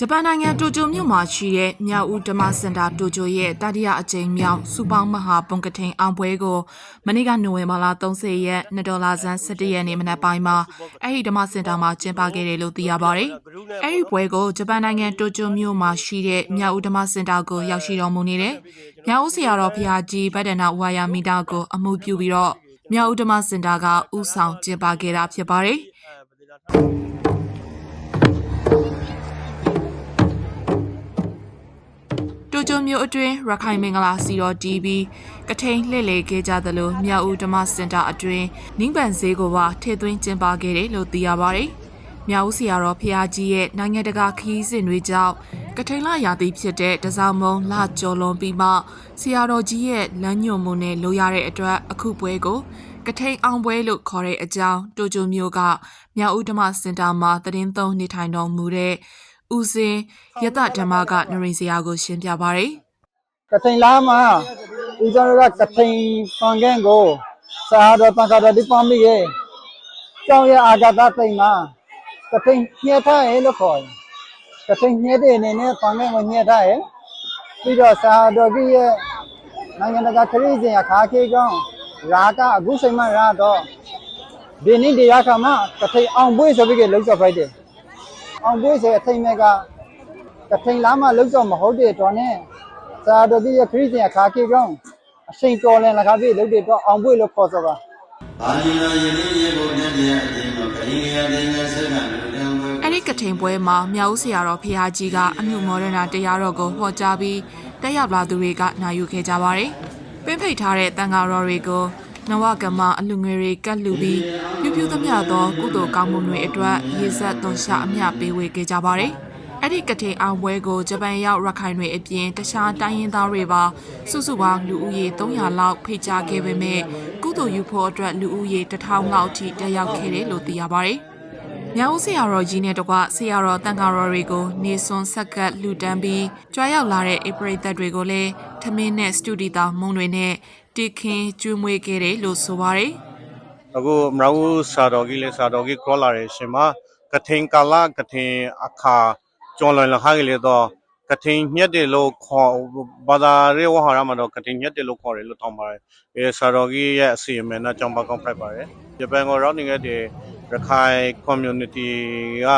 ဂျပန်နိုင်ငံတိုကျိုမြို့မှာရှိတဲ့မြောက်ဦးဓမ္မစင်တာတိုကျိုရဲ့တတိယအကြိမ်မြောက်စူပေါင်းမဟာပုံကထိန်အောင်ပွဲကိုမနေ့ကနိုဝင်ဘာလ30ရက်2ဒေါ်လာဇန်17ရက်နေ့မနက်ပိုင်းမှာအဲ့ဒီဓမ္မစင်တာမှာကျင်းပခဲ့တယ်လို့သိရပါတယ်။အဲ့ဒီပွဲကိုဂျပန်နိုင်ငံတိုကျိုမြို့မှာရှိတဲ့မြောက်ဦးဓမ္မစင်တာကိုရောက်ရှိတော်မူနေတဲ့မြောက်ဦးဆရာတော်ဖျာကြီးဗဒ္ဒနာဝါယာမိတာကိုအမှုပြုပြီးတော့မြောက်ဦးဓမ္မစင်တာကဥဆောင်ကျင်းပခဲ့တာဖြစ်ပါတယ်။ တိုကျိုမြို့အတွင်းရခိုင်မင်္ဂလာစီတော်တီးပြီးကထိန်လှည့်လည်ခဲ့ကြသလိုမြောက်ဦးဓမ္မစင်တာအတွင်းနင်းပန်ဈေးကိုပါထည့်သွင်းကျင်းပခဲ့တယ်လို့သိရပါတယ်။မြောက်ဦးဆရာတော်ဖျားကြီးရဲ့နိုင်ငံတကာခီးစဉ်တွေကြောင့်ကထိန်လရာသီဖြစ်တဲ့တစောင်းမုံလကျော်လွန်ပြီးမှဆရာတော်ကြီးရဲ့လမ်းညွှန်မှုနဲ့လိုရတဲ့အတွက်အခုပွဲကိုကထိန်အောင်ပွဲလို့ခေါ်တဲ့အကြောင်းတိုကျိုမြို့ကမြောက်ဦးဓမ္မစင်တာမှာသတင်းသုံးနေထိုင်တော်မူတဲ့ ဦးစင်ယတဓမ္မကနရိစရာကို ရှင်းပြပါရယ်ကထိန်လားမှာဦးဇောရကထိန်ပန်ကန်းကိုစာတော်ပန်ကာတော်ဒီပမိရဲ့ကျောင်းရအာဂတသိမ့်မှာကထိန်ညှက်ထားရဲ့လို့ခေါ်တယ်ကထိန်ညှက်တဲ့အနေနဲ့ပန်ကန်းကိုညှက်ထားရဲ့ပြီးတော့စာတော်ကြီးရဲ့နိုင်ငံတကာခရီးစဉ်အခါခေကောင်းရာကအခုချိန်မှရာတော့ဒီနေ့တရားခါမှာကထိန်အောင်ပွေးဆိုပြီးလှုပ်ဆော်ဖိုက်တယ် အောင်ပွေးဆိုအထိန်မဲ့ကကထိန်လားမလုံးစောမဟုတ်တဲ့တော့နဲ့သာတော်ကြီးရဲ့ခရစ်ယာန်အခါခေကောင်းအချိန်တော်လင်လကားပြည့်လုပ်တဲ့တော့အောင်ပွေလို့ခေါ်ဆိုပါအာယနာယနေ့ရေကိုမြတ်တရားအရင်တော့ခရင်ရတဲ့ငါဆက်ကလူတန်းဝဲအဲ့ဒီကထိန်ပွဲမှာမြောက်ဦးဆရာတော်ဖျားကြီးကအမှုမောဒနာတရားတော်ကိုဟောကြားပြီးတက်ရောက်လာသူတွေကနာယူခဲ့ကြပါတယ်။ပင်းဖိတ်ထားတဲ့တန်ဃာတော်တွေကို နဝကမအလူငွေတွေကတ်လူပြီးပြူပြူသမျှသောကုသိုလ်ကောင်းမှုတွေအတွက်ရေဆက်သွန်ရှာအမျှပေးဝေခဲ့ကြပါတယ်။အဲ့ဒီကထိန်အောင်ပွဲကိုဂျပန်ရောက်ရခိုင်တွေအပြင်တခြားတိုင်းရင်းသားတွေပါစုစုပေါင်းလူဦးရေ300လောက်ဖိတ်ကြားခဲ့ပေမဲ့ကုသိုလ်ယူဖို့အတွက်လူဦးရေ1000လောက်အထိတက်ရောက်ခဲ့တယ်လို့သိရပါတယ်။မြောက်ဦးဆရာတော်ကြီးနဲ့တကွဆရာတော်တန်ဃာတော်တွေကိုနေစွန်ဆက်ကပ်လူတန်းပြီးကြွားရောက်လာတဲ့ဧပရိသတ်တွေကိုလည်းထမင်းနဲ့စတူဒီတာမုံတွေနဲ့ တီခင်းကျွေးမွေးခဲ့တယ်လို့ဆိုပါတယ်အခုမရဘူးစာတော်ကြီးလေစာတော်ကြီးခေါ်လာတဲ့ရှင်မကထိန်ကာလကထိန်အခါကျော်လွန်လခါကြီးလေတော့ကထိန်ညက်တယ်လို့ခေါ်ဘာသာရေးဝဟာရမှာတော့ကထိန်ညက်တယ်လို့ခေါ်တယ်လို့တောင်းပါတယ်အဲစာတော်ကြီးရဲ့အစီအမံနဲ့ကြောင်းပါကောင်းဖိုက်ပါတယ်ဂျပန်ကိုရောက်နေတဲ့ဒီရခိုင် community က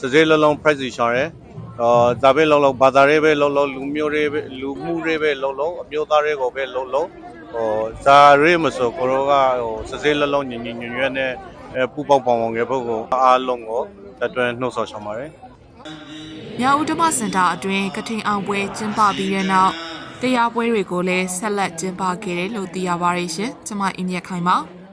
စစေးလုံးလုံး president ရယ်တော့ဒါပဲလုံးလုံးဘာသာရေးပဲလုံးလုံးလူမျိုးတွေပဲလူမှုတွေပဲလုံးလုံးအမျိုးသားတွေကိုပဲလုံးလုံး ဟိုဇာရဲမဆိုကိုရောကဟိုစစေးလုံးလုံးညင်ညင်ညွတ်ညွတ်နဲ့အဲပူပေါက်ပေါင်ပေါင်ငယ်ဘုတ်ကိုအားလုံးကိုတတွင်နှုတ်ဆော်ချင်ပါတယ်။မြောက်ဦးဓမ္မစင်တာအတွင်းကထိန်အောင်ပွဲကျင်းပပြီးတဲ့နောက်တရားပွဲတွေကိုလည်းဆက်လက်ကျင်းပခဲ့တယ်လို့သိရပါတယ်ရှင်။ကျွန်မအင်းမြတ်ခိုင်ပါ။